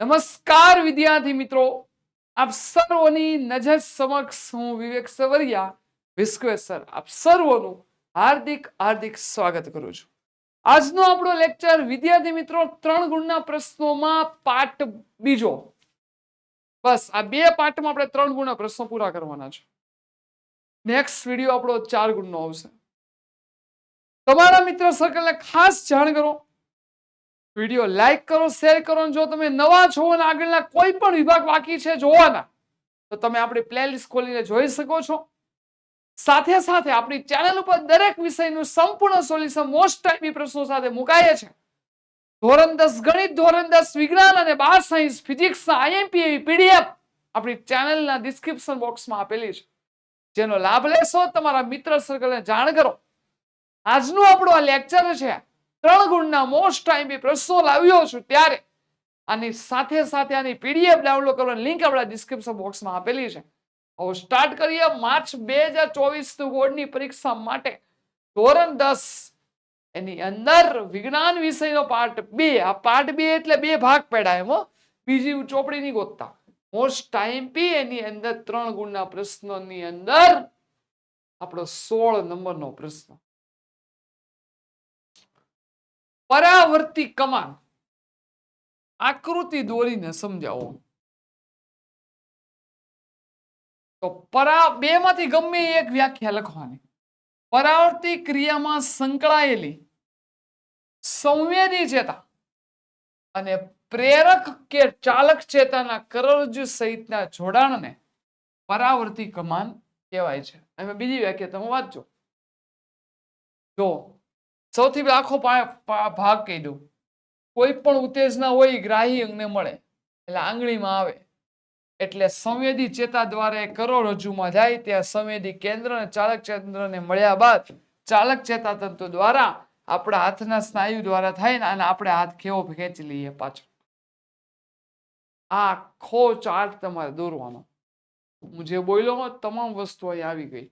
નમસ્કાર વિદ્યાર્થી મિત્રો. આપ સર્વોની નજર સમક્ષ હું વિવેક સવરિયા, વિશ્વેશ્વર. આપ સર્વોનું હાર્દિક હાર્દિક સ્વાગત કરું છું. આજનો આપણો લેક્ચર વિદ્યાર્થી મિત્રો ત્રણ ગુણના પ્રશ્નોમાં પાઠ બીજો. બસ, આ બે પાઠમાં આપણે ત્રણ ગુણના પ્રશ્નો પૂરા કરવાના છે. નેક્સ્ટ વીડિયો આપણો ચાર ગુણનો આવશે. તમારા મિત્ર સર્કલને ખાસ જાણ કરો. વીડિયો લાઈક કરો, શેર કરો જો તમે નવા છો અને આગળના કોઈ પણ વિભાગ બાકી છે જોવાના, તો તમે આપણી પ્લેલિસ્ટ ખોલીને જોઈ શકો છો. સાથે સાથે આપણી ચેનલ ઉપર દરેક વિષયનું સંપૂર્ણ સોલ્યુશન મોસ્ટ ટાઈમી પ્રશ્નો સાથે મુકાય છે. ધોરણ દસ ગણિત, ધોરણ દસ વિજ્ઞાન અને બાર સાયન્સ ફિઝિક્સના આઈએમપી એવી પીડીએફ આપણી ચેનલના ડિસ્ક્રિપ્શન બોક્સમાં આપેલી છે. જેનો લાભ લેશો, તમારા મિત્ર સર્કલને જાણ કરો. આજનું આપણું આ લેક્ચર છે ત્રણ ગુણના મોસ્ટ ટાઈમ પ્રશ્નો લાવ્યો છું ત્યારે. આની સાથે સાથે આની પીડીએફ ડાઉનલોડ કરવાની લિંક આપણા ડિસ્ક્રિપ્શન બોક્સમાં આપેલી છે. હવે સ્ટાર્ટ કરીએ માર્ચ બે હજાર ચોવીસ બોર્ડની પરીક્ષા માટે. ધોરણ દસ. એની અંદર વિજ્ઞાન વિષયનો પાર્ટ બે. આ પાર્ટ બે એટલે બે ભાગ પડ્યા એમાં બીજી ચોપડી નહીં ગોતતા. મોસ્ટ ટાઈમ પી એની અંદર ત્રણ ગુણના પ્રશ્નોની અંદર આપણો સોળ નંબરનો પ્રશ્ન. પરાવર્તી કમાન. આકૃતિ દોરીને સમજાવો. તો પરા બે માંથી ગમે એક વ્યાખ્યા લખવાની. પરાવર્તી ક્રિયામાં સંકળાયેલી સંવેદી ચેતા અને પ્રેરક કે ચાલક ચેતાના કરોડરજ્જુ સહિતના જોડાણને પરાવર્તી કમાન કહેવાય છે. અને બીજી વ્યાખ્યા તમે વાંચજો. જો સૌથી આખો ભાગ કહી દઉં. કોઈ પણ ઉત્તેજના હોય, ગ્રાહી અંગને મળે. એટલે આંગળીમાં આવે. એટલે સંવેદી ચેતા દ્વારા એ કરોડરજ્જુમાં જાય, ત્યાં સંવેદી કેન્દ્ર અને ચાલક કેન્દ્રને મળ્યા બાદ ચાલક ચેતા તંતુ દ્વારા આપણા હાથના સ્નાયુ દ્વારા થાય ને, અને આપણે હાથ કેવો ખેંચી લઈએ પાછો આ આખો ચાર્ટ તમારે દોરવાનો. હું જે બોલ્યો તમામ વસ્તુ અહીં આવી ગઈ.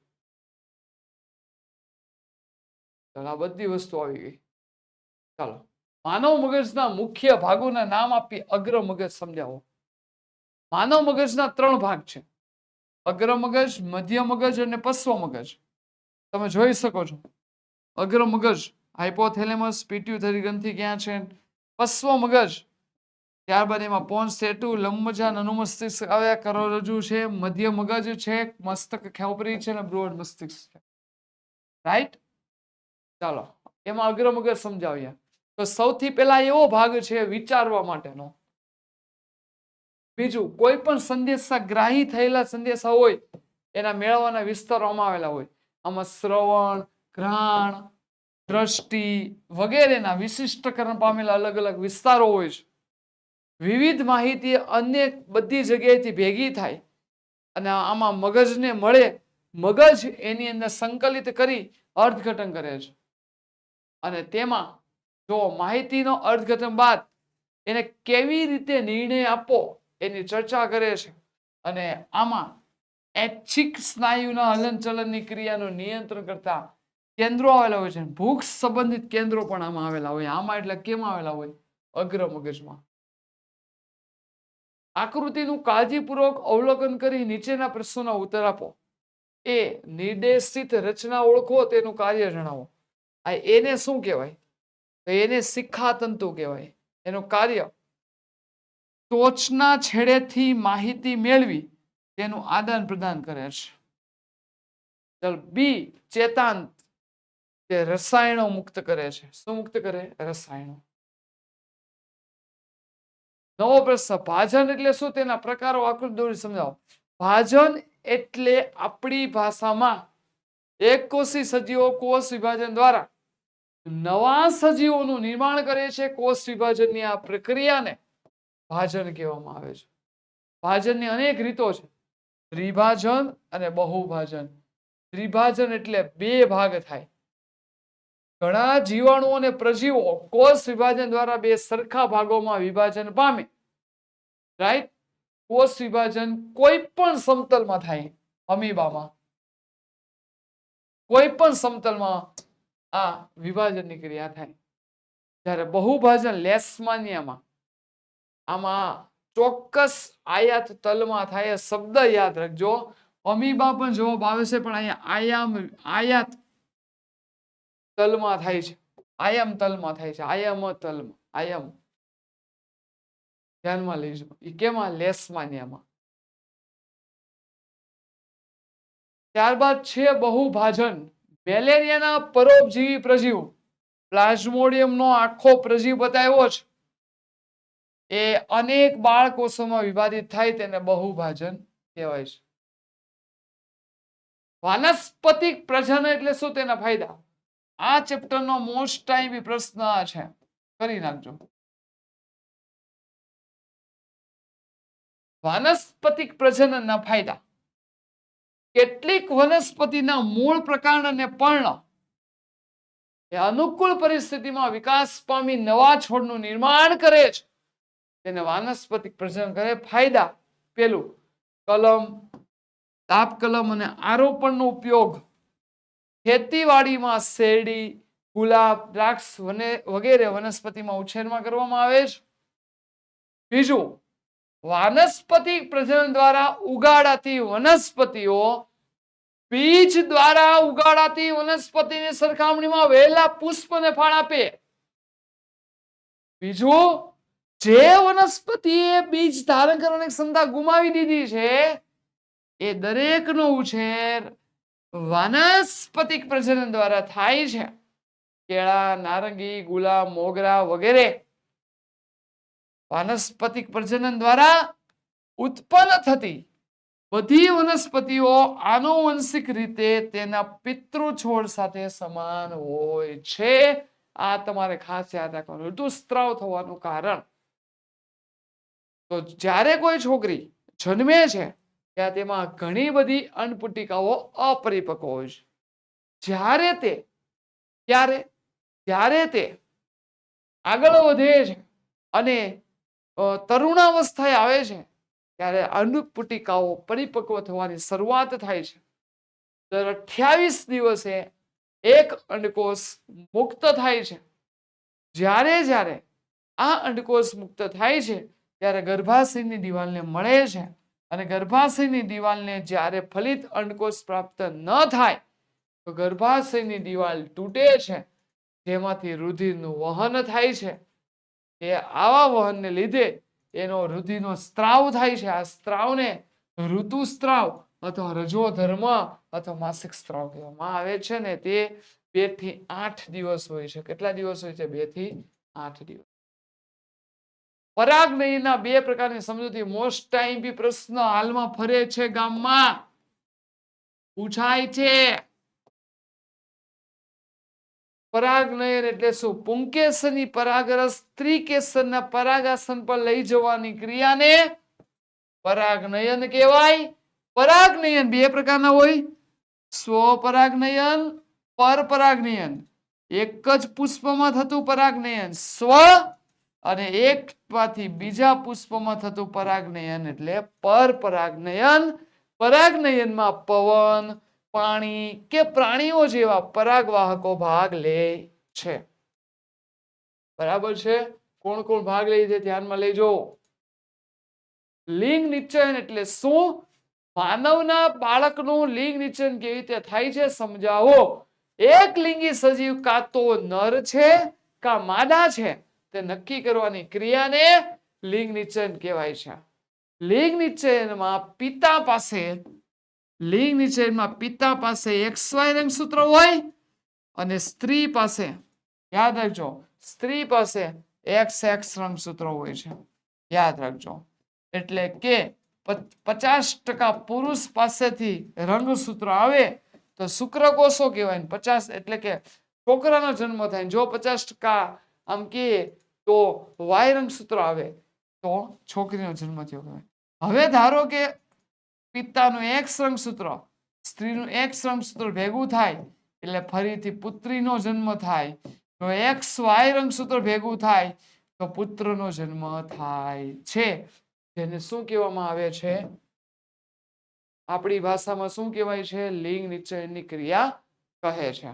આ બધી વસ્તુ આવી ગઈ. ચાલો. માનવ મગજના મુખ્ય ભાગોના નામ આપી અગ્ર મગજ સમજાવો. માનવ મગજના ત્રણ ભાગ છે. અગ્ર મગજ, મધ્ય મગજ અને પશ્વ મગજ. તમે જોઈ શકો છો. અગ્ર મગજ હાઇપોથેલેમસ પિટ્યુટરી ગ્રંથિ ક્યાં છે? પશ્વ મગજ. ત્યારબાદ એમાં પોન્સ, સેટુ લંબમજાન અનુમસ્તિષ્ક આવ્યા કરોડરજ્જુ છે, મધ્ય મગજ છે, મસ્તક ખેવપરી છે અને બ્રોડ મસ્તિષ્ક છે. રાઈટ? ચાલો, એમાં અગ્ર મગર સમજાવીએ. તો સૌથી પહેલા એવો ભાગ છે વિચારવા માટેનો. બીજું, કોઈ પણ સંદેશા ગ્રાહી થયેલા સંદેશા હોય, એના મેળવવાના વિસ્તારોમાં આવેલા હોય. આમાં શ્રવણ, ઘ્રાણ, દ્રષ્ટિ વગેરેના વિશિષ્ટકરણ પામેલા અલગ અલગ વિસ્તારો હોય છે. વિવિધ માહિતી અનેક બધી જગ્યાએથી ભેગી થાય અને આમાં મગજને મળે. મગજ એની અંદર સંકલિત કરી અર્થઘટન કરે છે. અને તેમાં જો માહિતીનો અર્થઘટન બાદ એને કેવી રીતે નિર્ણય આપવો એની ચર્ચા કરે છે. અને આમાં ઐચ્છિક સ્નાયુના હલનચલનની ક્રિયાનું નિયંત્રણ કરતા કેન્દ્રો આવેલા હોય છે. ભૂખ સંબંધિત કેન્દ્રો પણ આમાં આવેલા હોય. આમાં એટલે કેમ આવેલા હોય? અગ્ર મગજમાં. આકૃતિનું કાળજીપૂર્વક અવલોકન કરી નીચેના પ્રશ્નોના ઉત્તર આપો. એ નિર્દેશિત રચના ઓળખો, તેનું કાર્ય જણાવો. એને શું કહેવાય? તો એને શિખાતંતુ કહેવાય. એનું કાર્ય ટોચના છેડેથી માહિતી મેળવી તેનું આદાન પ્રદાન કરે છે. ચલ, બી, ચેતાંત તે રસાયણો મુક્ત કરે છે. શું મુક્ત કરે? રસાયણો. નવો પ્રશ્ન, ભાજન એટલે શું? તેના પ્રકારો આકૃતિ દોરી સમજાવો. ભાજન એટલે આપણી ભાષામાં એક કોષી સજીવો કોષ વિભાજન દ્વારા નવા સજીવોનું નિર્માણ કરે છે. કોષ વિભાજનની આ પ્રક્રિયાને ભાજન કહેવામાં આવે છે. ભાજનની અનેક રીતો છે. ત્રિભાજન અને બહુભાજન. ત્રિભાજન એટલે બે ભાગ થાય. ઘણા જીવાણુઓ અને પ્રજીવો કોષ વિભાજન દ્વારા બે સરખા ભાગોમાં વિભાજન પામે. રાઈટ? કોષ વિભાજન કોઈ પણ સમતલમાં થાય. અમીબામાં. કોઈ પણ સમતલમાં આ વિભાજનની ક્રિયા થાય. જ્યારે બહુભાજન લેસમાન્યમાં આમાં ચોક્કસ આયાત તલમાં થાય શબ્દ યાદ રાખજો. અમીબા પણ જવાબ આવે છે, પણ અહીંયા આયામ, આયાત તલમાં થાય છે. આયામ તલમાં થાય છે. આયામ તલમાં, આયામ. ધ્યાનમાં લઈશું એ કેમાં? લેસમાં ત્યારબાદ છે બહુભાજન. મેલેરિયાના પરોપજીવી પ્રજીવ. પ્લાઝ્મોડિયમનો આખો પ્રજીવ બતાવ્યો છે. એ અનેક બાળકોષોમાં વિભાજિત થાય તેને બહુભાજન કહેવાય છે. વાનસ્પતિક પ્રજનન એટલે શું તેના ફાયદા? આ ચેપ્ટરનો મોસ્ટ ટાઈમ પ્રશ્ન છે. કરી નાખજો. વાનસ્પતિક પ્રજનનના ફાયદા. કેટલીક વનસ્પતિના મૂળ પ્રકાંડ અને એ અનુકૂળ પરિસ્થિતિમાં વિકાસ પામી નવા છોડનું નિર્માણ કરે છે. તેને વાનસ્પતિક પ્રજનન કરે. ફાયદા પેલું, કલમ, તાપ કલમ અને આરોપણનો ઉપયોગ. ખેતીવાડીમાં શેરડી, ગુલાબ, દ્રાક્ષ વગેરે વનસ્પતિમાં ઉછેરમાં કરવામાં આવે છે. બીજું વાનસ્પતિક પ્રજનન દ્વારા ઉગાડાતી વનસ્પતિઓ બીજ દ્વારા ઉગાડાતી વનસ્પતિની સરખામણીમાં વહેલા પુષ્પ ને ફળ આપે. બીજું, જે વનસ્પતિએ બીજ ધારણ કરવાની ક્ષમતા ગુમાવી દીધી છે, એ દરેકનો ઉછેર વાનસ્પતિક પ્રજનન દ્વારા થાય છે. કેળા, નારંગી, ગુલાબ, મોગરા વગેરે. વાનસ્પતિક પ્રજનન દ્વારા ઉત્પન્ન થતી બધી વનસ્પતિઓ આનુવંશિક રીતે તેના પિતૃ છોડ સાથે સમાન હોય છે. આ તમારે ખાસ યાદ રાખવાનું, ઋતુસ્ત્રાવ થવાનું કારણ. તો જ્યારે કોઈ છોકરી જન્મે છે ત્યાં તેમાં ઘણી બધી અન્નપુટિકાઓ અપરિપક્વ હોય છે. જ્યારે તે, ત્યારે જ્યારે તે આગળ વધે છે અને તરુણાવસ્થાએ આવે છે, ત્યારે અન્નપુટિકાઓ પરિપક્વ થવાની શરૂઆત થાય છે. દર અઠ્યાવીસ દિવસે એક અંડકોષ મુક્ત થાય છે. જ્યારે જ્યારે આ અંડકોષ મુક્ત થાય છે, ત્યારે ગર્ભાશયની દિવાલને મળે છે અને ગર્ભાશયની દિવાલને જ્યારે ફલિત અંડકોષ પ્રાપ્ત ન થાય, તો ગર્ભાશયની દિવાલ તૂટે છે. જેમાંથી રુધિરનું વહન થાય છે. એ આવા વહનને લીધે એનો રુધિરનો સ્ત્રાવ થાય છે. આ સ્ત્રાવને ઋતુસ્ત્રાવ અથવા રજોધર્મ અથવા માસિક સ્ત્રાવ કહેવામાં આવે છે ને તે બેથી આઠ દિવસ હોય છે. કેટલા દિવસ હોય છે? બેથી આઠ દિવસ. પરાગનયનના બે પ્રકારની સમજૂતી. મોસ્ટ ટાઈમ બી પ્રશ્ન હાલમાં ફરે છે ગામમાં. પૂછાય છે. પરાગનયન એટલે શું? પુંકેસરની પરાગરસ સ્ત્રીકેસરના પરાગાસન પર લઈ જવાની ક્રિયાને પરાગનયન કહેવાય. પરાગનયન બે પ્રકારના હોય. સ્વપરાગનયન પરપરાગનયન એક જ પુષ્પમાં થતું પરાગનયન. સ્વ અને એકમાંથી બીજા પુષ્પમાં થતું પરાગનયન એટલે પરપરાગનયન પરાગનયનમાં પવન પાણી કે પ્રાણીઓ જેવા પરાગવાહકો ભાગ લે છે. બરાબર છે? કોણ કોણ ભાગ લે છે ધ્યાનમાં લેજો. લિંગ નિશ્ચયન એટલે શું? માનવના બાળકનું લિંગ નિશ્ચયન કેવી રીતે થાય છે સમજાવો. એક લિંગી સજીવ કાં તો નર છે, કા માદા છે. તે નક્કી કરવાની ક્રિયાને લિંગ નિશ્ચયન કહેવાય છે. લિંગ નિશ્ચયનમાં પિતા પાસે લિંગ નિશ્ચયનમાં પિતા પાસે એક્સવાયરંગ સૂત્ર હોય અને સ્ત્રી પાસે, યાદ રાખજો, સ્ત્રી પાસે એક્સ XX રંગસૂત્ર હોય છે. યાદ રાખજો. એટલે કે પચાસ ટકા પુરુષ પાસેથી રંગસૂત્ર આવે તો શુક્રકોષો કહેવાય ને પચાસ, એટલે કે છોકરાનો જન્મ થાય જો પચાસ ટકા આમ કહીએ તો વાય રંગસૂત્ર આવે તો છોકરીનો જન્મ થયો કહેવાય. હવે ધારો કે પિતાનું એક રંગસૂત્ર સ્ત્રીનું એક રંગસૂત્ર ભેગું થાય એટલે ફરીથી પુત્રીનો જન્મ થાય. તો એક સ્વાય રંગસૂત્ર ભેગું થાય તો પુત્રનો જન્મ થાય છે. જેને શું કહેવામાં આવે છે? આપણી ભાષામાં શું કહેવાય છે? લિંગ નિશ્ચયની ક્રિયા કહે છે.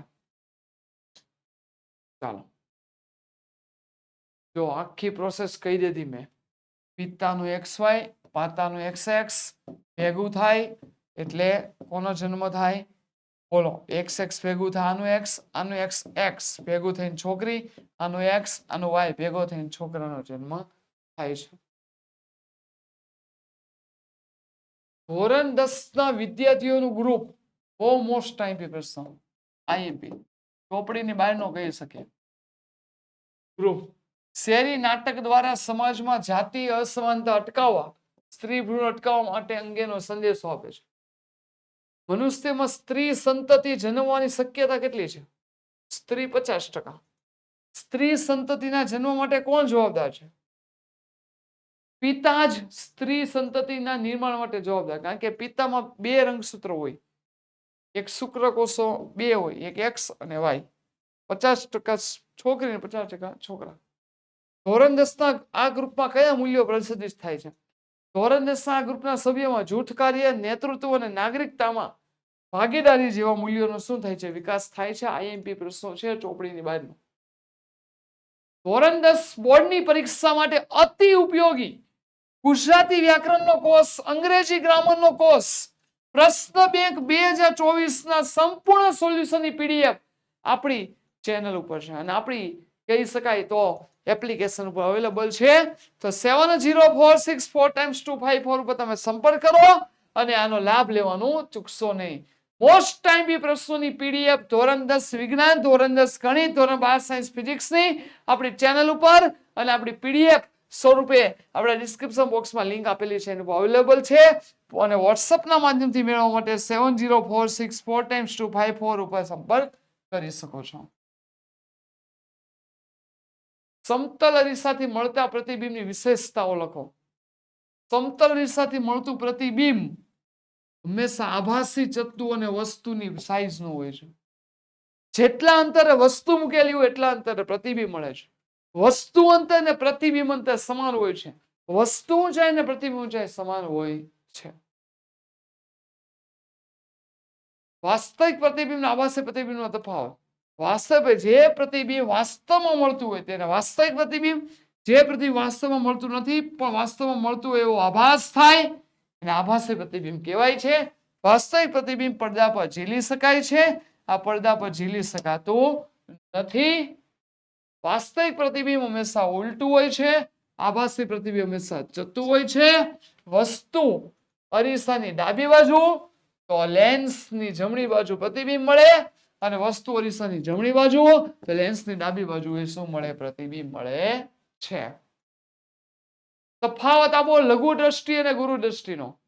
ચાલો. જો આખી પ્રોસેસ કહી દીધી મેં. પિતાનું એક્સ વાય માતાનું એક્સ એક્સ ભેગું થાય એટલે કોનો જન્મ થાય? બોલો એક્સ એક્સ ભેગું થાય, આનું એક્સ આનું એક્સ એક્સ ભેગું થઈને છોકરી, આનું એક્સ આનું વાય ભેગો થઈને છોકરાનો જન્મ થાય છે. ધોરણ દસ ના વિદ્યાર્થીઓનું ગ્રુપ બહુ મોસ્ટ ટાઈમ પ્રશ્ન આઈએમપી ચોપડીની બહાર નો કહી શકે. ગ્રુપ શેરી નાટક દ્વારા સમાજમાં જાતિ અસમાનતા અટકાવવા સ્ત્રી ભ્રૂણ અટકાવવા માટે અંગેનો સંદેશો આપે છે. મનુષ્યમાં સ્ત્રી સંતતિ જન્મવાની શક્યતા કેટલી છે? સ્ત્રી પચાસ ટકા. સ્ત્રી સંતતિના જન્મ માટે કોણ જવાબદાર છે? પિતા જ સ્ત્રી સંતતિના નિર્માણ માટે જવાબદાર, કારણ કે પિતામાં બે રંગસૂત્ર હોય. એક શુક્રકોષો બે હોય, એક એક્સ અને વાય. પચાસ ટકા છોકરી પચાસ ટકા છોકરા. ધોરણ દસના આ ગ્રુપમાં કયા મૂલ્યો પ્રદર્શિત થાય છે? ધોરણ દસના આ ગ્રુપના સભ્યોમાં જૂથ કાર્ય, નેતૃત્વ અને નાગરિકતામાં ભાગીદારી જેવા મૂલ્યોનો શું થાય છે? વિકાસ થાય છે? આઈએમપી પ્રશ્નો છે ચોપડીની બહારનો ધોરણ દસ બોર્ડની પરીક્ષા માટે અતિ ઉપયોગી. ગુજરાતી વ્યાકરણનો કોર્સ, અંગ્રેજી ગ્રામરનો કોર્સ. પ્રશ્ન બેંક બે હજાર ચોવીસના સંપૂર્ણ સોલ્યુશનની પીડીએફ આપણી ચેનલ ઉપર છે. અને આપણી કહી શકાય તો એપ્લિકેશન ઉપર અવેલેબલ છે. તો seven zero four six four times two five four ઉપર તમે સંપર્ક કરો અને આનો લાભ લેવાનું ચૂકશો નહીં. મોસ્ટ ટાઈમ બી પ્રશ્નોની પીડીએફ ધોરણ દસ વિજ્ઞાન, ધોરણ દસ ગણિત, ધોરણ બાર સાયન્સ ફિઝિક્સની આપણી ચેનલ ઉપર અને આપણી પીડીએફ સ્વરૂપે આપણા ડિસ્ક્રિપ્શન બોક્સમાં લિંક આપેલી છે, એનું અવેલેબલ છે. અને વોટ્સઅપના માધ્યમથી મેળવવા માટે seven zero four six four times two five four ઉપર સંપર્ક કરી શકો છો. સમતલ અરીસાથી મળતા પ્રતિબિંબની વિશેષતાઓ લખો. સમતલ અરીસાથી મળતું પ્રતિબિંબ હંમેશા આભાસી જતું અને વસ્તુની સાઈઝનું હોય છે. જેટલા અંતરે વસ્તુ મૂકેલી હોય એટલા અંતરે પ્રતિબિંબ મળે છે. વસ્તુ અંતર ને પ્રતિબિંબ અંતર સમાન હોય છે. વસ્તુ ઊંચાઈ ને પ્રતિબિંબ ઊંચાઈ સમાન હોય છે. વાસ્તવિક પ્રતિબિંબ આભાસી પ્રતિબિંબનો તફાવત. વાસ્તવિક જે પ્રતિબિંબ વાસ્તવમાં મળતું હોય તેને વાસ્તવિક પ્રતિબિંબ. જે પ્રતિબિંબ વાસ્તવમાં મળતું નથી, પણ વાસ્તવમાં મળતું હોય એવો આભાસ થાય. અને આભાસી પ્રતિબિંબ કહેવાય છે. વાસ્તવિક પ્રતિબિંબ પડદા પર ઝીલી શકાય છે. આ પડદા પર ઝીલી શકાતું નથી. વાસ્તવિક પ્રતિબિંબ હંમેશા ઉલટું હોય છે. આભાસી પ્રતિબિંબ હંમેશા જતું હોય છે. વસ્તુ અરીસાની ડાબી બાજુ તો લેન્સની જમણી બાજુ પ્રતિબિંબ મળે. અને વસ્તુ અરીસાની જમણી બાજુ તો લેન્સની ડાબી બાજુ એ શું મળે? પ્રતિબિંબ મળે છે. તફાવત આપો લઘુ દ્રષ્ટિ અને ગુરુ દ્રષ્ટિનો.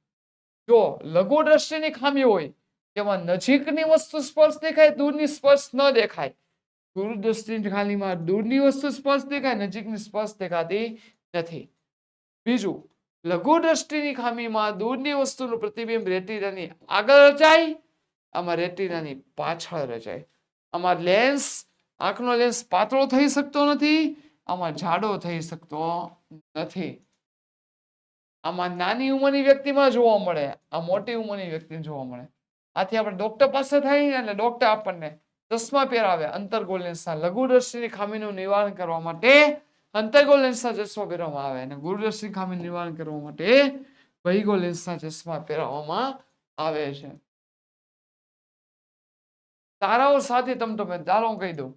જો લઘુ દ્રષ્ટિની ખામી હોય, તેમાં નજીકની વસ્તુ સ્પર્શ દેખાય, દૂરની સ્પર્શ ન દેખાય. ગુરુ દ્રષ્ટિની ખાલીમાં દૂરની વસ્તુ સ્પર્શ દેખાય, નજીકની સ્પર્શ દેખાતી નથી. બીજું, લઘુ દ્રષ્ટિની ખામીમાં દૂરની વસ્તુનું પ્રતિબિંબ રેટિનાની આગળ રચાય આમાં રેટિનાની પાછળ રચાય. આમાં લેન્સ આંખનો લેન્સ પાતળો થઈ શકતો નથી, આમાં જાડો થઈ શકતો નથી. આમાં નાની ઉંમરની વ્યક્તિમાં જોવા મળે, આ મોટી ઉંમરની વ્યક્તિને જોવા મળે. આથી આપણે ડોક્ટર પાસે થાય એટલે ડોક્ટર આપણને ચશ્મા પહેરાવે અંતરગોલ લેન્સના લઘુદ્રષ્ટિની ખામીનું નિવારણ કરવા માટે, અંતરગોલ લેન્સના ચશ્મા પહેરવામાં આવે અને ગુરુદ્રષ્ટિની ખામી નિવારણ કરવા માટે વૈગો લેન્સના ચશ્મા પહેરાવવામાં આવે છે. તારાઓ સાથે તમ તમે ચાલો કહી દઉં.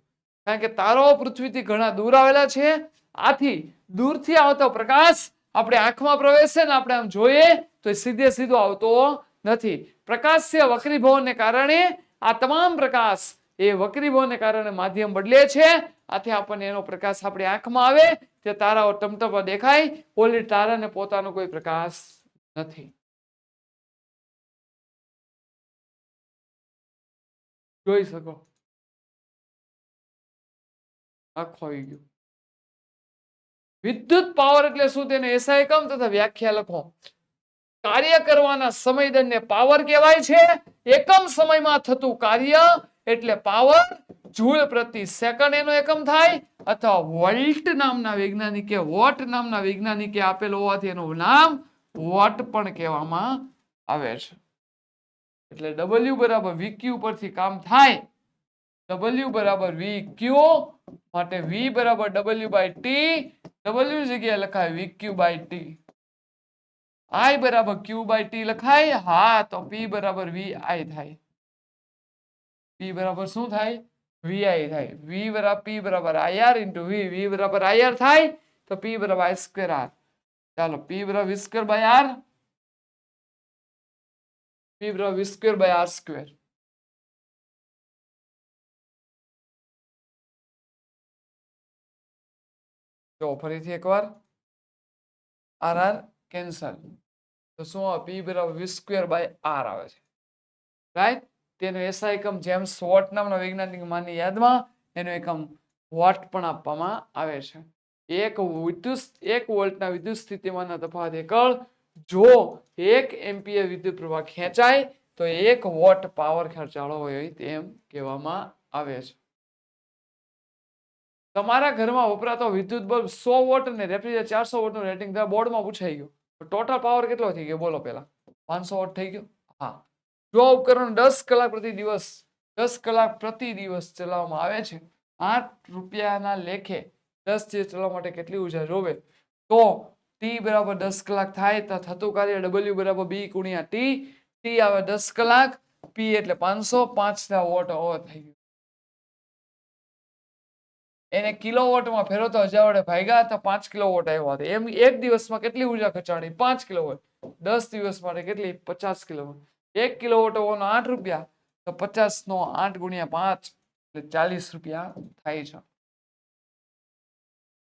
કારણ કે તારાઓ પૃથ્વીથી ઘણા દૂર આવેલા છે. આથી દૂરથી આવતો પ્રકાશ આપણે આંખમાં પ્રવેશે ને આપણે આમ જોઈએ તો એ સીધે સીધો આવતો નથી. પ્રકાશીય વક્રીભવનને કારણે આ તમામ પ્રકાશ એ વક્રીભવનને કારણે માધ્યમ બદલે છે. આથી આપણને એનો પ્રકાશ આપણી આંખમાં આવે. તે તારાઓ ટમટમા દેખાય. ઓલી તારાને પોતાનો કોઈ પ્રકાશ નથી. જોઈ શકો. આખો આવી ગયો. વિદ્યુત પાવર એટલે શું? તેને એસા એકમ તથા વ્યાખ્યા લખો. કાર્ય કરવાના સમય દંડને પાવર કહેવાય છે. એકમ સમયમાં થતું કાર્ય એટલે પાવર જૂલ પ્રતિ સેકન્ડ એનો એકમ થાય અથવા વોલ્ટ નામના વૈજ્ઞાનિકે, વોટ નામના વૈજ્ઞાનિકે આપેલો હોવાથી એનું નામ વોટ પણ કહેવામાં આવે છે. એટલે ડબલ્યુ બરાબર વીક્યુ પરથી કામ થાય. ડબલ્યુ બરાબર વી ક્યુ માટે વી બરાબર ડબલ્યુ બાય ટી ડબલ્યુ જગ્યાએ લખાય V Q by T I બરાબર ક્યુ બાય ટી લખાય. હા, તો પી બરાબર વી આઈ થાય. પી બરાબર શું થાય? વી આઈ થાય. વી બરાબર પી બરાબર આઈઆર ઇન્ટુ વી વી બરાબર આઈઆર થાય. તો પી બરાબર આઈ સ્ક્વેર આર ચાલો પી બરાબર V square by R P બરાબર V square by R square જો ફરીથી એકવાર આર આર કેન્સલ તો શું આવે પી બરાબર વી સ્ક્વેર બાય આર આવે છે રાઈટ તેનો એસા એકમ જેમ્સ વોટ નામના વૈજ્ઞાનિક માની યાદમાં એનો એકમ વોટ પણ આપવામાં આવે છે એક વિદ્યુત એક વોલ્ટના વિદ્યુત સ્થિતિમાનના તફાવત હેઠળ જો એક એમ્પિયર વિદ્યુત પ્રવાહ ખેંચાય, તો એક વોટ પાવર ખર્ચાળો હોય તેમ કહેવામાં આવે છે. તમારા ઘરમાં વપરાતો વિદ્યુત બલ્બ સો વોટ ને રેફ્રિજરેટર ચારસો વોટનું રેટિંગ બોર્ડમાં પૂછાઈ ગયું. ટોટલ પાવર કેટલો થઈ ગયો? બોલો પહેલા. પાંચસો વોટ થઈ ગયો? હા. જો ઉપકરણ દસ કલાક પ્રતિ દિવસ, દસ કલાક પ્રતિ દિવસ ચલાવવામાં આવે છે, આઠ રૂપિયાના લેખે દસ દિવસ ચલાવવા માટે કેટલી ઊર્જા જોવે? તો ટી બરાબર દસ કલાક થાય તો થતું કાર્ય ડબલ્યુ બરાબર બી ગુણ્યા ટી ટી આવે દસ કલાક પી એટલે પાંચસો પાંચના વોટ ઓવર થઈ ગયું. એને કિલો વોટમાં ફેરવતો હજાર વડે ભાગ્યા તો પાંચ કિલો વોટ આવ્યો હતો. એમ એક દિવસમાં કેટલી ઊર્જા ખર્ચાણી? પાંચ કિલો વોટ દસ દિવસ માટે કેટલી? પચાસ કિલો વોટ એક કિલો વોટ ઓવરનો આઠ રૂપિયા, તો પચાસ નો આઠ ગુણ્યા પાંચ, એટલે ચાલીસ રૂપિયા થાય છે.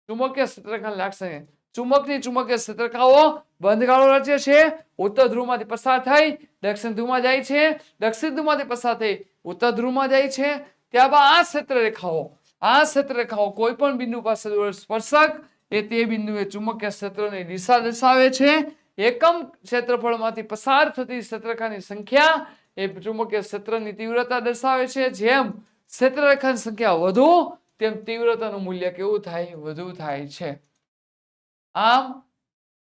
ચુંબકીય ક્ષેત્રખંડ લાગશે. ચુંબકની ચુંબકીય ક્ષેત્રખાઓ બંધગાળો રચે છે. ઉત્તર ધ્રુવમાંથી પસાર થઈ દક્ષિણ ધ્રુવમાં જાય છે. દક્ષિણ ધ્રુવમાંથી પસાર થઈ ઉત્તર ધ્રુવમાં જાય છે. ત્યારબાદ આ ક્ષેત્ર રેખાઓ આ ક્ષેત્ર રેખાઓ કોઈ પણ બિંદુ પાસે સ્પર્શક, એ તે બિંદુએ ચુંબકીય ક્ષેત્રની દિશા દર્શાવે છે. એકમ ક્ષેત્રફળમાંથી પસાર થતી ક્ષેત્રરેખાની સંખ્યા એ ચુંબકીય ક્ષેત્રની તીવ્રતા દર્શાવે છે. જેમ ક્ષેત્રરેખાની સંખ્યા વધુ, તેમ તીવ્રતાનું મૂલ્ય કેવું થાય? વધુ થાય છે. આમ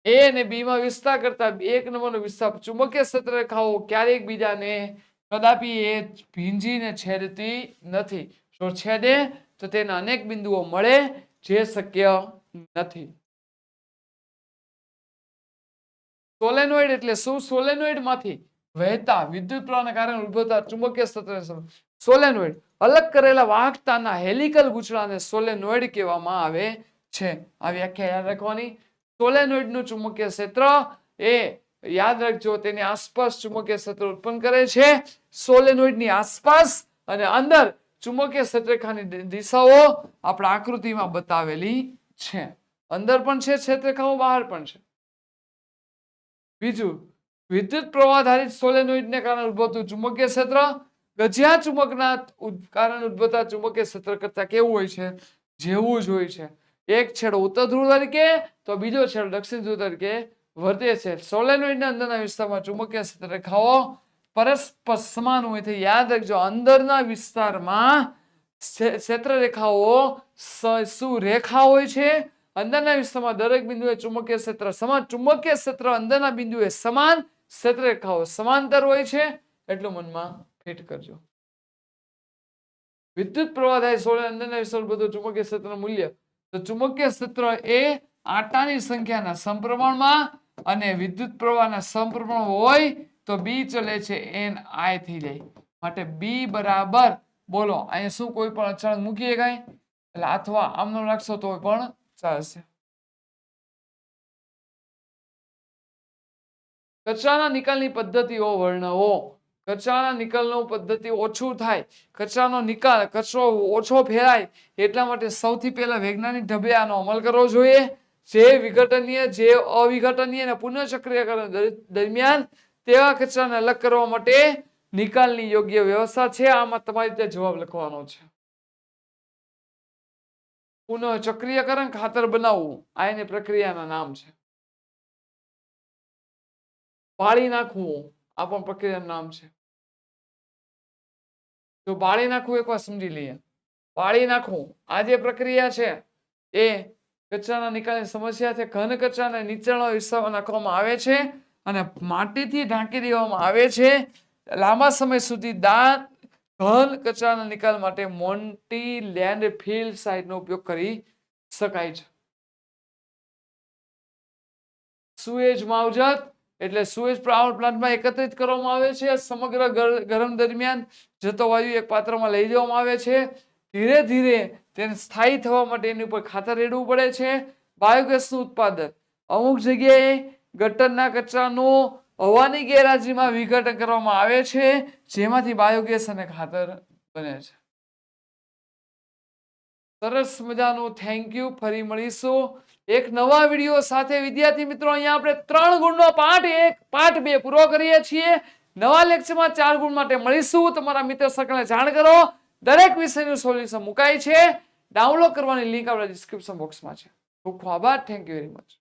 એ અને બી માં વિસ્તાર કરતા એક નંબરનો વિસ્તાર ચુંબકીય ક્ષેત્રરેખાઓ ક્યારેક બીજાને કદાપી એ ભીંજીને છેદતી નથી. જો છેદે તો તેના અનેક બિંદુઓ મળે જે શક્ય નથી. સોલેનોઇડ એટલે શું? સોલેનોઇડમાંથી વહેતા વિદ્યુત પ્રવાહના કારણે ઉદ્ભવતા ચુંબકીય ક્ષેત્ર સોલેનોઇડ અલગ કરેલા વાહકતાના હેલિકલ ગુચડાને સોલેનોઇડ કહેવામાં આવે છે. આ વ્યાખ્યા યાદ રાખવાની. સોલેનોઇડનું ચુંબકીય ક્ષેત્ર એ યાદ રાખજો, તેની આસપાસ ચુંબકીય ક્ષેત્ર ઉત્પન્ન કરે છે. સોલેનોઇડની આસપાસ અને અંદર ચુંબકીય ક્ષેત્રરેખાની દિશાઓ આપણા આકૃતિમાં બતાવેલી છે. અંદર પણ છે ક્ષેત્રરેખાઓ બહાર પણ છે. બીજું, વિદ્યુત પ્રવાહ સોલેનોઇડને કારણે ઉદ્ભવતું ચુંબકીય ક્ષેત્ર. ગજિયા ચુંબકના કારણે ઉદ્ભવતા ચુંબકીય ક્ષેત્ર કરતા કેવું હોય છે? જેવું જ હોય છે. એક છેડો ઉત્તર ધ્રુવ તરીકે, તો બીજો છેડો દક્ષિણ ધ્રુવ તરીકે વર્તે છે. સોલેનોઇડના અંદરના વિસ્તારમાં ચુંબકીય ક્ષેત્ર રેખાઓ પરસ્પર સમાન હોય છે યાદ રાખજો. અંદરના વિસ્તારમાં ક્ષે- ક્ષેત્ર રેખાઓ શું રેખા હોય છે. અંદરના વિસ્તારમાં દરેક બિંદુએ ચુંબકીય ક્ષેત્ર સમાન. ચુંબકીય ક્ષેત્ર અંદરના બિંદુએ સમાન ક્ષેત્ર રેખાઓ સમાંતર હોય છે. એટલું મનમાં ફિટ કરજો. વિદ્યુત પ્રવાહ થાય સોળ અંદરના વિસ્તાર બધું ચુંબકીય ક્ષેત્રનું મૂલ્ય તો ચુંબકીય ક્ષેત્ર એ આટાની સંખ્યાના સંપ્રમણમાં અને વિદ્યુત પ્રવાહના સંપ્રમણ હોય તો બી ચલે છે એન આઈ થઈ જાય. માટે બી બરાબર બોલો, અહીંયા શું કોઈ પણ અચળાંક મૂકીએ કાંઈ? એટલે અથવા આમનો રાખશો તો પણ ચાલશે. કચરાના નિકાલની પદ્ધતિઓ વર્ણવો. કચરાના નિકાલનું પદ્ધતિ ઓછું થાય, કચરાનો નિકાલ, કચરો ઓછો ફેરાય એટલા માટે સૌથી પહેલા વૈજ્ઞાનિક ઢબે આનો અમલ કરવો જોઈએ. જે વિઘટનીય, જે અવિઘટનીય અને પુનઃચક્રીયકરણ દરમિયાન તેવા કચરાને અલગ કરવા માટે નિકાલની યોગ્ય વ્યવસ્થા છે. આમાં તમારી રીતે જવાબ લખવાનો છે. પુનઃ ચક્રીયકરણ ખાતર બનાવવું, આ એની પ્રક્રિયાના નામ છે. પાળી નાખવું, આ પણ પ્રક્રિયાનું નામ છે. તો બાળી નાખવું એકવાર સમજી લઈએ. બાળી નાખવું આ જે પ્રક્રિયા છે, એ કચરાના નિકાલની સમસ્યા છે. ઘન કચરાને નીચાણવા વિસ્તારમાં નાખવામાં આવે છે અને માટીથી ઢાંકી દેવામાં આવે છે. લાંબા સમય સુધી દાંત, ઘન કચરાના નિકાલ માટે મોન્ટી લેન્ડ ફિલ સાઇટનો ઉપયોગ કરી શકાય છે. સુએજ માવજત એટલે સુએજ પાવર પ્લાન્ટમાં એકત્રિત કરવામાં આવે છે. સમગ્ર ગર- ગરમ દરમિયાન જતો વાયુ એક પાત્રમાં લઈ જવામાં આવે છે. ધીરે ધીરે તેને સ્થાયી થવા માટે એની ઉપર ખાતર રેડવું પડે છે. બાયોગેસનું ઉત્પાદન. અમુક જગ્યાએ ગટરના કચરાનું હવાની ગેરહાજરીમાં વિઘટન કરવામાં આવે છે, જેમાંથી બાયોગેસ અને ખાતર બને છે. સરસ મજાનું. થેન્ક યુ ફરી મળીશું. એક નવા વીડિયો સાથે વિદ્યાર્થી મિત્રો, અહીંયા આપણે ત્રણ ગુણનો પાઠ, એક પાઠ બે પૂરો કરીએ છીએ. નવા લેક્ચરમાં ચાર ગુણ માટે મળીશું. તમારા મિત્ર સર્કલને જાણ કરો. દરેક વિષયનું સોલ્યુશન મુકાય છે. ડાઉનલોડ કરવાની લિંક આપણા ડિસ્ક્રિપ્શન બોક્સમાં છે. ખૂબ ખૂબ આભાર. Thank you very much